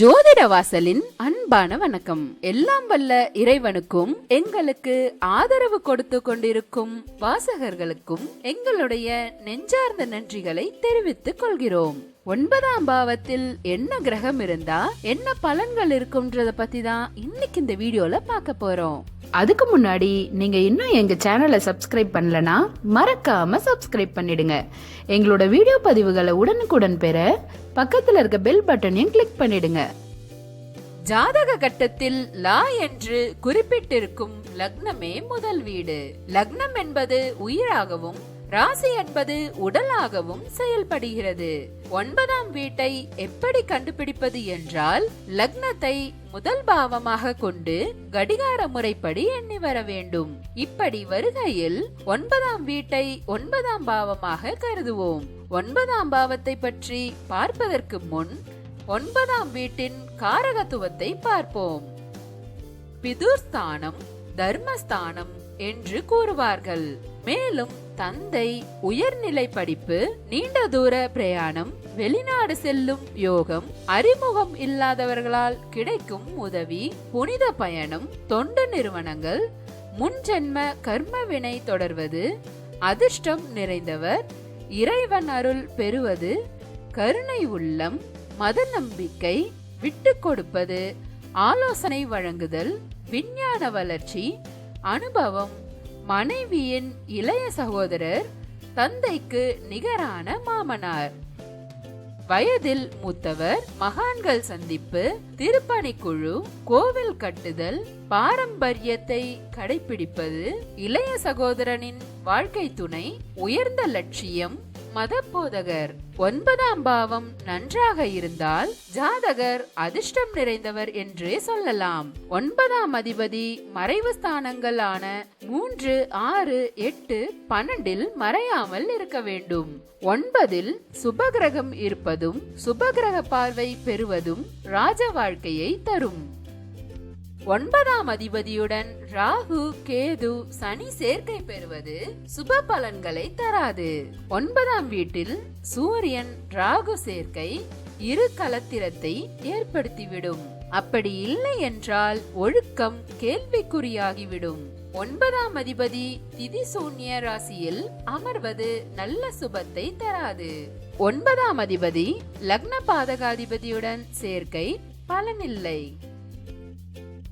ஜோதிட வாசலின் அன்பான வணக்கம். எல்லாம் வல்ல இறைவனுக்கும் எங்களுக்கு ஆதரவு கொடுத்து கொண்டிருக்கும் வாசகர்களுக்கும் எங்களுடைய நெஞ்சார்ந்த நன்றிகளை தெரிவித்துக் கொள்கிறோம். ஒன்பதாம் பாவத்தில் என்ன கிரகம் இருந்தா என்ன பலன்கள் இருக்கும்ன்றத பத்தி தான் இன்னைக்கு இந்த வீடியோல பார்க்க போறோம். அதுக்கு முன்னாடி நீங்க இன்னும் எங்க சேனலை சப்ஸ்கிரைப் பண்ணலனா மறக்காம சப்ஸ்கிரைப் பண்ணிடுங்க. எங்களோட வீடியோ பதிவுகளை உடனுக்குடன் பெற பக்கத்துல இருக்க பெல் பட்டனையும் கிளிக் பண்ணிடுங்க. ஜாதக கட்டத்தில் லா என்று குறிப்பிட்டிருக்கும் லக்னமே முதல் வீடு. லக்னம் என்பது உயிராகவும் ராசி என்பது உடலாகவும் செயல்படுகிறது. ஒன்பதாம் வீட்டை எப்படி கண்டுபிடிப்பது என்றால் லக்னத்தை முதல் பாவமாக கொண்டு கடிகார முறைப்படி எண்ணி வர வேண்டும். இப்படி வருகையில் ஒன்பதாம் வீட்டை ஒன்பதாம் பாவமாக கருதுவோம். ஒன்பதாம் பாவத்தை பற்றி பார்ப்பதற்கு முன் ஒன்பதாம் வீட்டின் காரகத்துவத்தை பார்ப்போம். பிதுர்ஸ்தானம் தர்மஸ்தானம் என்று கூறுவார்கள். மேலும் தந்தை உயர்நிலை படிப்பு நீண்ட தூர பிரயாணம் வெளிநாடு செல்லும் யோகம் அறிமுகம் இல்லாதவர்களால் கிடைக்கும் உதவி புனித பயணம் தொண்டு நிறுவனங்கள் முன்ஜென்ம கர்ம வினை தொடர்வது அதிர்ஷ்டம் நிறைந்தவர் இறைவன் அருள் பெறுவது கருணை உள்ளம் மத நம்பிக்கை விட்டு கொடுப்பது ஆலோசனை வழங்குதல் விஞ்ஞான வளர்ச்சி அனுபவம். மனைவியின் இளைய சகோதரர் தந்தைக்கு நிகரான மாமனார். வயதில் மூத்தவர் மகான்கள் சந்திப்பு திருப்பணிக்குழு கோவில் கட்டுதல் பாரம்பரியத்தை கடைபிடிப்பது இளைய சகோதரனின் வாழ்க்கை துணை உயர்ந்த லட்சியம் மதப்போதகர் ஒன்பதாம் பாவம் நன்றாக இருந்தால் ஜாதகர் அதிர்ஷ்டம் நிறைந்தவர் என்றே சொல்லலாம். ஒன்பதாம் அதிபதி மறைவு ஸ்தானங்களான மூன்று ஆறு எட்டு பன்னெண்டில் மறையாமல் இருக்க வேண்டும். ஒன்பதில் சுபகிரகம் இருப்பதும் சுபகிரக பார்வை பெறுவதும் ராஜ வாழ்க்கையை தரும். ஒன்பதாம் அதிபதியுடன் ராகு கேது சனி சேர்க்கை பெறுவது சுப பலன்களை தராது. ஒன்பதாம் வீட்டில் சூரியன் ராகு சேர்க்கை இரு கலத்திரத்தை ஏற்படுத்திவிடும். அப்படி இல்லை என்றால் ஒழுக்கம் கேள்விக்குறியாகிவிடும். ஒன்பதாம் அதிபதி திதி சூன்ய ராசியில் அமர்வது நல்ல சுபத்தை தராது. ஒன்பதாம் அதிபதி லக்ன பாதகாதிபதியுடன் சேர்க்கை பலனில்லை.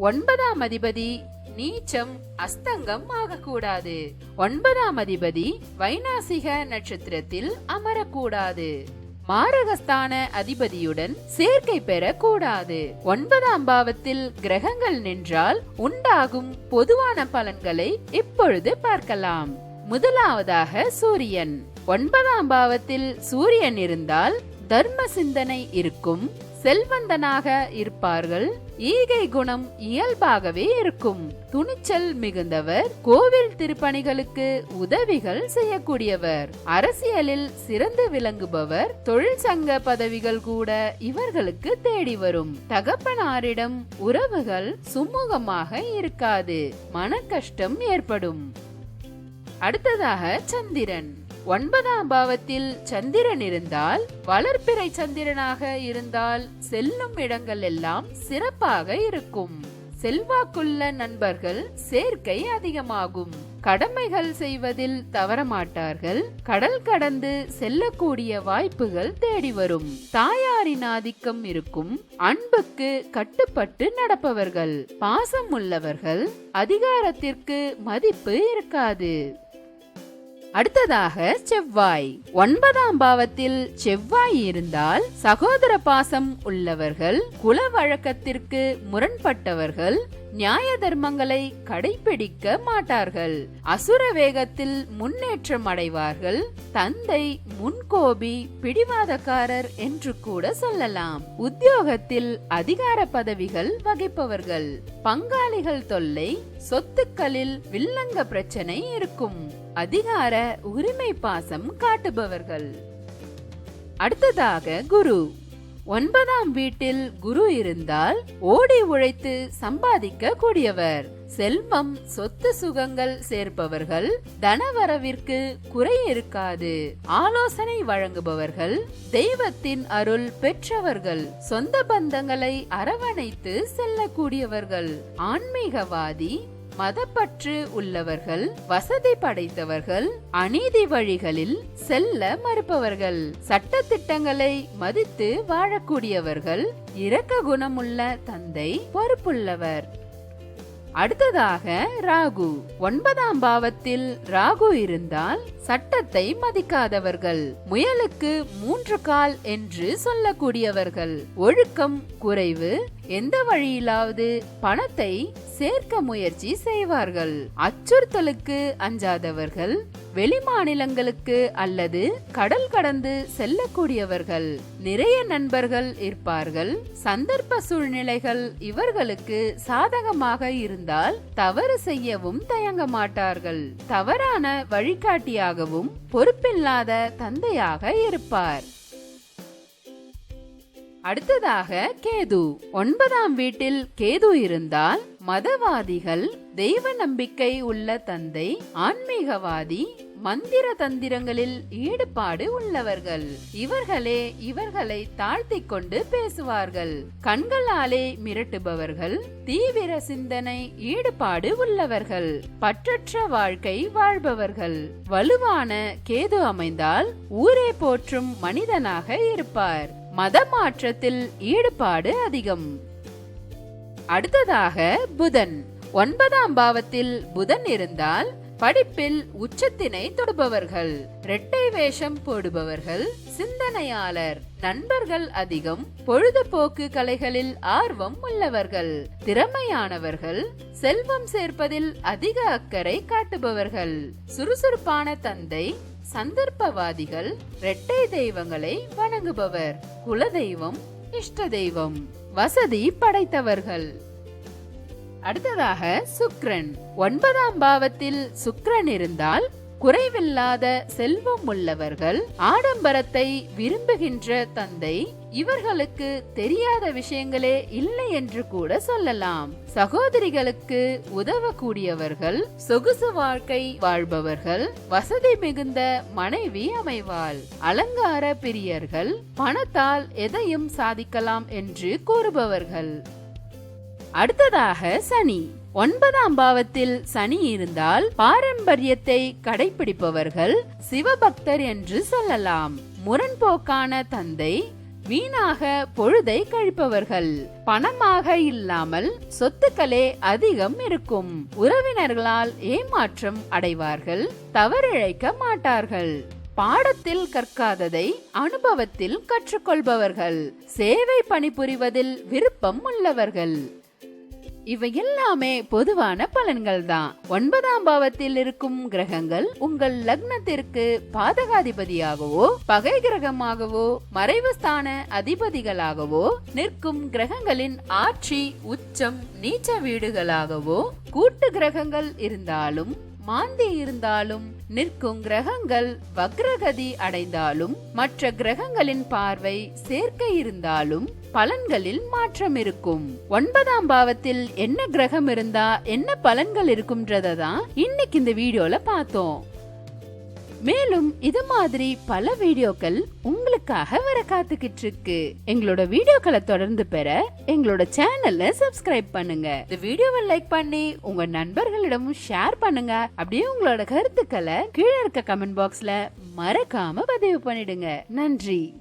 ஒன்பதாம் அதிபதி நீச்சம் அஸ்தங்கம் ஆகக்கூடாது. ஒன்பதாம் அதிபதி வைநாசிக நட்சத்திரத்தில் அமரக்கூடாது. மாரகஸ்தான அதிபதியுடன் சேர்க்கை பெறக்கூடாது. ஒன்பதாம் பாவத்தில் கிரகங்கள் நின்றால் உண்டாகும் பொதுவான பலன்களை இப்பொழுது பார்க்கலாம். முதலாவதாக சூரியன். ஒன்பதாம் பாவத்தில் சூரியன் இருந்தால் தர்ம சிந்தனை இருக்கும் செல்வந்தனாக இருப்பார்கள். ஈகை குணம் இயல்பாகவே இருக்கும். துணிச்சல் மிகுந்தவர் கோவில் திருப்பணிகளுக்கு உதவிகள் செய்யக்கூடியவர். அரசியலில் சிறந்து விளங்குபவர் தொழில் சங்க பதவிகள் கூட இவர்களுக்கு தேடி வரும். தகப்பனாரிடம் உறவுகள் சுமூகமாக இருக்காது. மன கஷ்டம் ஏற்படும். அடுத்ததாக சந்திரன். ஒன்பதாம் பாவத்தில் சந்திரன் இருந்தால் வளர்ப்பிறை சந்திரனாக இருந்தால் செல்லும் இடங்கள் எல்லாம் சிறப்பாக இருக்கும். செல்வாக்குள்ள நண்பர்கள் சேர்க்கை அதிகமாகும். கடமைகள் செய்வதில் தவறமாட்டார்கள். கடல் கடந்து செல்லக்கூடிய வாய்ப்புகள் தேடி வரும். தாயாரின் ஆதிக்கம் இருக்கும். அன்புக்கு கட்டுப்பட்டு நடப்பவர்கள். பாசம் உள்ளவர்கள் அதிகாரத்திற்கு மதிப்பு இருக்காது. அடுத்ததாக செவ்வாய். ஒன்பதாம் பாவத்தில் செவ்வாய் இருந்தால் சகோதர பாசம் உள்ளவர்கள் குல வழக்கத்திற்கு முரண்பட்டவர்கள் நியாய தர்மங்களை கடைபிடிக்க மாட்டார்கள். அசுர வேகத்தில் முன்னேற்றம் அடைவார்கள். தந்தை முன்கோபி பிடிவாதக்காரர் என்று கூட சொல்லலாம். உத்தியோகத்தில் அதிகார பதவிகள் வகிப்பவர்கள். பங்காளிகள் தொல்லை சொத்துக்களில் வில்லங்க பிரச்சனை இருக்கும். அதிகார உரிமை பாசம் காட்டுபவர்கள். அடுத்ததாக குரு. ஒன்பதாம் வீட்டில் குரு இருந்தால் ஓடி உழைத்து சம்பாதிக்க கூடியவர் செல்வம் சொத்து சுகங்கள் சேர்ப்பவர்கள் தனவரவிற்கு குறை இருக்காது. ஆலோசனை வழங்குபவர்கள் தெய்வத்தின் அருள் பெற்றவர்கள் சொந்த பந்தங்களை அரவணைத்து செல்லக்கூடியவர்கள். ஆன்மீகவாதி மதப்பற்று உள்ளவர்கள் வசதி படைத்தவர்கள் அநீதி வழிகளில் செல்ல மறுப்பவர்கள். சட்ட திட்டங்களை மதித்து வாழக்கூடியவர்கள் இரக்க குணமுள்ள தந்தை பொறுப்புள்ளவர். அடுத்ததாக ராகு. ஒன்பதாம் பாவத்தில் ராகு இருந்தால் சட்டத்தை மதிக்காதவர்கள். முயலுக்கு மூன்று கால் என்று சொல்லக்கூடியவர்கள். ஒழுக்கம் குறைவு எந்த வழியிலாவது பணத்தை சேர்க்க முயற்சி செய்வார்கள்? அச்சுறுத்தலுக்கு அஞ்சாதவர்கள் வெளிமாநிலங்களுக்கு அல்லது கடல் கடந்து செல்லக்கூடியவர்கள். நிறைய நண்பர்கள் இருப்பார்கள். சந்தர்ப்ப சூழ்நிலைகள் இவர்களுக்கு சாதகமாக இருந்தால் தவறு செய்யவும் தயங்க மாட்டார்கள். தவறான வழிகாட்டியாகவும் பொறுப்பில்லாத தந்தையாக இருப்பார். அடுத்ததாக கேது. ஒன்பதாம் வீட்டில் கேது இருந்தால் மதவாதிகள் தெய்வ நம்பிக்கை உள்ள தந்தை ஆன்மீகவாதி மந்திர தந்திரங்களில் ஈடுபாடு உள்ளவர்கள். இவர்களே இவர்களை தாழ்த்தி கொண்டு பேசுவார்கள். கண்களாலே மிரட்டுபவர்கள் தீவிர சிந்தனை ஈடுபாடு உள்ளவர்கள். பற்றற்ற வாழ்க்கை வாழ்பவர்கள். வலுவான கேது அமைந்தால் ஊரே போற்றும் மனிதனாக இருப்பார். மத மாற்றத்தில் ஈடுபாடு அதிகம். அடுத்ததாக புதன். ஒன்பதாம் பாவத்தில் புதன் இருந்தால் படிப்பில் உச்சத்தினை தொடுபவர்கள் இரட்டை வேஷம் போடுபவர்கள் சிந்தனையாளர் நண்பர்கள் அதிகம் பொழுதுபோக்கு கலைகளில் ஆர்வம் உள்ளவர்கள் திறமையானவர்கள் செல்வம் சேர்ப்பதில் அதிக அக்கறை காட்டுபவர்கள் சுறுசுறுப்பான தந்தை சந்தர்ப்பவாதிகள் இரட்டை தெய்வங்களை வணங்குபவர் குலதெய்வம் இஷ்ட தெய்வம் வசதி படைத்தவர்கள். அடுத்ததாக சுக்ரன். ஒன்பதாம் பாவத்தில் சுக்ரன் இருந்தால் குறைவில்லாத செல்வம் உள்ளவர்கள் ஆடம்பரத்தை விரும்புகின்ற தந்தை இவர்களுக்கு தெரியாத விஷயங்களே இல்லை என்று கூட சொல்லலாம். சகோதரிகளுக்கு உதவக்கூடியவர்கள் சொகுசு வாழ்க்கை வாழ்பவர்கள் வசதி மிகுந்த மனைவி அமைவாள் அலங்கார பிரியர்கள் பணத்தால் எதையும் சாதிக்கலாம் என்று கூறுபவர்கள். அடுத்ததாக சனி. ஒன்பதாம் பாவத்தில் சனி இருந்தால் பாரம்பரியத்தை கடைபிடிப்பவர்கள் சிவபக்தர் என்று சொல்லலாம். முரண்போக்கான தந்தை வீணாக பொழுதை கழிப்பவர்கள். பணமாக இல்லாமல் சொத்துக்களே அதிகம் இருக்கும். உறவினர்களால் ஏமாற்றம் அடைவார்கள் தவறிழைக்க மாட்டார்கள். பாடத்தில் கற்காததை அனுபவத்தில் கற்றுக்கொள்பவர்கள். சேவை பணிபுரிவதில் விருப்பம் உள்ளவர்கள். இவை எல்லாமே பொதுவான பலன்கள் தான் ஒன்பதாம் பாவத்தில் இருக்கும் கிரகங்கள் உங்கள் லக்னத்திற்கு பாதகாதிபதியாகவோ பகை கிரகமாகவோ மறைவு ஸ்தான அதிபதிகளாகவோ நிற்கும் கிரகங்களின் ஆட்சி உச்சம் நீச்ச வீடுகளாகவோ கூட்டு கிரகங்கள் இருந்தாலும் மாந்தி இருந்தாலும் நிற்கும் கிரகங்கள் வக்ரகதி அடைந்தாலும் மற்ற கிரகங்களின் பார்வை சேர்க்கை இருந்தாலும் பலன்களில் மாற்றம் இருக்கும். ஒன்பதாம் பாவத்தில் என்ன கிரகம் இருந்தா என்ன பலன்கள் இருக்கும்ன்றத தான் இன்னைக்கு இந்த வீடியோல பார்த்தோம். மேலும் இது மாதிரி பல வீடியோக்கள் உங்களுக்காக வர காத்துக்கிட்டு இருக்கு எங்களோட வீடியோக்களை தொடர்ந்து பெற எங்களோட சேனல்ல சப்ஸ்கிரைப் பண்ணுங்க. இந்த வீடியோவை லைக் பண்ணி உங்க நண்பர்களிடமும் ஷேர் பண்ணுங்க. அப்படியே உங்களோட கருத்துக்களை கீழே இருக்க கமெண்ட் பாக்ஸ்ல மறக்காம பதிவு பண்ணிடுங்க. நன்றி.